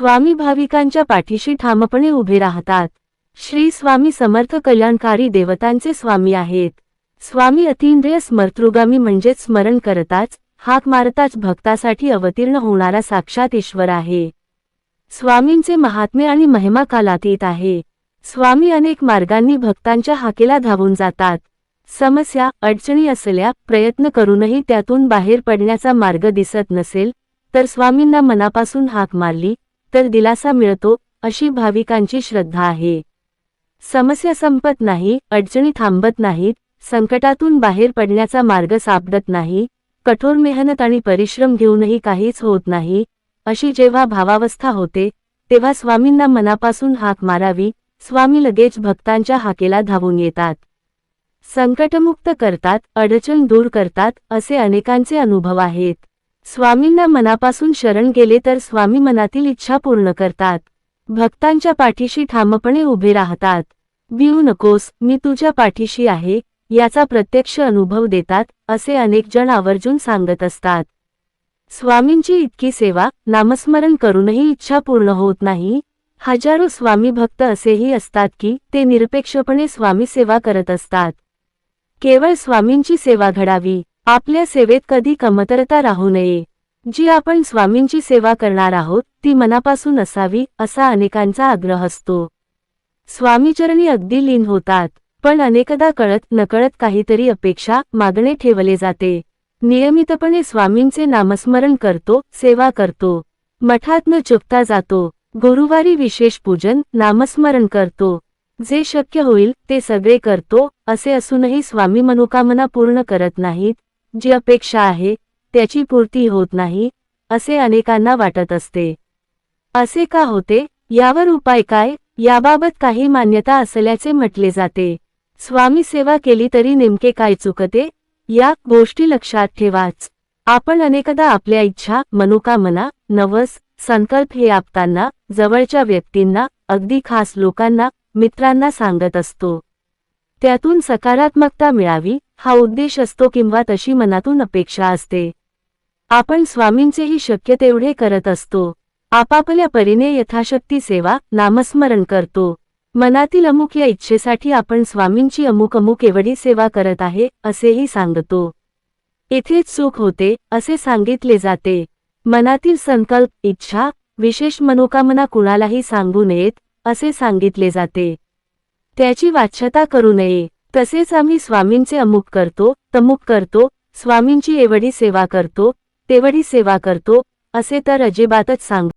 स्वामी भाविकांच्या पाठीशी ठामपणे उभे राहतात. श्री स्वामी समर्थ कल्याणकारी देवतांचे स्वामी आहेत. स्वामी अतिंद्रिय स्मर्तृगामी म्हणजेच स्मरण करताच हाक मारताच भक्तासाठी अवतीर्ण होणारा साक्षात ईश्वर आहे. स्वामींचे महात्मे आणि महिमा कालातीत आहे. स्वामी अनेक मार्गांनी भक्तांच्या हाकेला धावून जातात. समस्या अडचणी असल्या प्रयत्न करूनही त्यातून बाहेर पडण्याचा मार्ग दिसत नसेल तर स्वामींना मनापासून हाक मारली तर दिलासा मिळतो अशी भाविकांची श्रद्धा आहे. समस्या संपत नाही अडचणी थांबत नाहीत संकटातून बाहेर पडण्याचा मार्ग सापडत नाही कठोर मेहनत आणि परिश्रम घेऊनही काहीच होत नाही अशी जेव्हा भावावस्था होते तेव्हा स्वामींना मनापासून हाक मारावी स्वामी लगेच भक्तांच्या हाकेला धावून येतात. संकटमुक्त करतात अडचण दूर करतात असे अनेकांचे अनुभव आहेत. स्वामींना मनापासून शरण गेले तर स्वामी मनातील इच्छा पूर्ण करतात. भक्तांच्या पाठीशी ठामपणे उभे राहतात. भिऊ नकोस मी तुझ्या पाठीशी आहे याचा प्रत्यक्ष अनुभव देतात असे अनेक जण आवर्जून सांगत असतात. स्वामींची इतकी सेवा नामस्मरण करूनही इच्छा पूर्ण होत नाही. हजारो स्वामी भक्त असेही असतात की ते निरपेक्षपणे स्वामी सेवा करत असतात. केवळ स्वामींची सेवा घडावी. आपल्या सेवेत कधी कमतरता राहू नये. जी आपण स्वामींची सेवा करणार आहोत ती मनापासून असावी असा अनेकांचा आग्रह असतो. स्वामीचरणी अगदी लीन होतात पण अनेकदा कळत नकळत काहीतरी अपेक्षा मागणे ठेवले जाते. नियमितपणे स्वामींचे नामस्मरण करतो सेवा करतो. मठात न चुकता जातो गुरुवारी विशेष पूजन नामस्मरण करतो. जे शक्य होईल ते सगळे करतो असे असूनही स्वामी मनोकामना पूर्ण करत नाहीत जी अपेक्षा आहे त्याची पूर्ती होत नाही असे अनेकांना वाटत असते. असे का होते? यावर उपाय काय? याबाबत काही मान्यता असल्याचे म्हटले जाते. स्वामी सेवा केली तरी नेमके काय चुकते? या गोष्टी लक्षात ठेवाच. आपण अनेकदा आपल्या इच्छा मनोकामना नवस संकल्प हे आपताना जवळच्या व्यक्तींना अगदी खास लोकांना मित्रांना सांगत असतो. त्यातून सकारात्मकता मिळावी हा उद्देश असतो किंवा तशी मनातून अपेक्षा असते. आपण स्वामींचेही शक्य तेवढे करत असतो. आपापल्या परीने यथाशक्ती सेवा नामस्मरण करतो. मनातील अमुक या इच्छेसाठी आपण स्वामींची अमुक अमुक एवढी सेवा करत आहे असेही सांगतो. इथेच सुख होते असे सांगितले जाते. मनातील संकल्प इच्छा विशेष मनोकामना कुणालाही सांगू नयेत असे सांगितले जाते. त्याची वाच्छता करू नये. तसेच आम्ही स्वामींचे अमुक करतो तमुक करतो स्वामींची एवढी सेवा करतो तेवढी सेवा करतो असे तर अजिबातच सांग